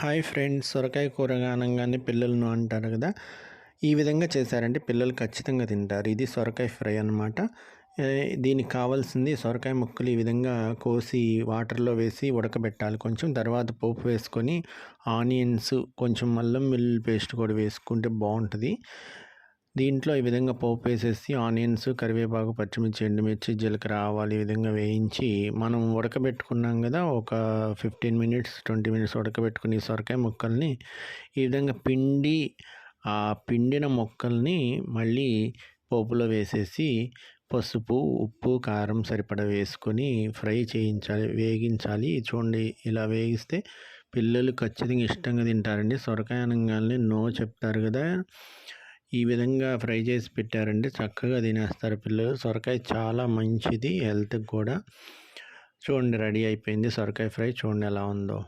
Hi friends సొరకాయ కూర అనగానే పిల్లలను అంటారు కదా. ఈ విధంగా చేశారంటే పిల్లలు ఖచ్చితంగా తింటారు. ఇది సొరకాయ ఫ్రై అనమాట దీనికి కావాల్సింది సొరకాయ ముక్కలు ఈ విధంగా కోసి వాటర్లో వేసి ఉడకబెట్టాలి కొంచెం. తర్వాత పోపు వేసుకొని ఆనియన్స్ కొంచెం అల్లం వెల్లుల్లి పేస్ట్ కూడా వేసుకుంటే బాగుంటుంది. దీంట్లో ఈ విధంగా పోపు వేసేసి ఆనియన్స్ కరివేపాకు పచ్చిమిర్చి ఎండుమిర్చి జీలకర్ర ఆవాలు ఈ విధంగా వేయించి మనం ఉడకబెట్టుకున్నాం కదా ఒక ఫిఫ్టీన్ మినిట్స్ ట్వంటీ మినిట్స్ ఉడకబెట్టుకుని సొరకాయ ముక్కల్ని ఈ విధంగా పిండి ఆ పిండిన మొక్కల్ని మళ్ళీ పోపులో వేసేసి పసుపు ఉప్పు కారం సరిపడా వేసుకొని ఫ్రై చేయించాలి వేగించాలి. చూడండి ఇలా వేగిస్తే పిల్లలు ఖచ్చితంగా ఇష్టంగా తింటారండి. సొరకాయ అనగానే నో చెప్తారు కదా. ఈ విధంగా ఫ్రై చేసి పెట్టారంటే చక్కగా తినేస్తారు పిల్లలు. సొరకాయ చాలా మంచిది హెల్త్కి కూడా. చూడండి రెడీ అయిపోయింది సొరకాయ ఫ్రై. చూడండి ఎలా ఉందో.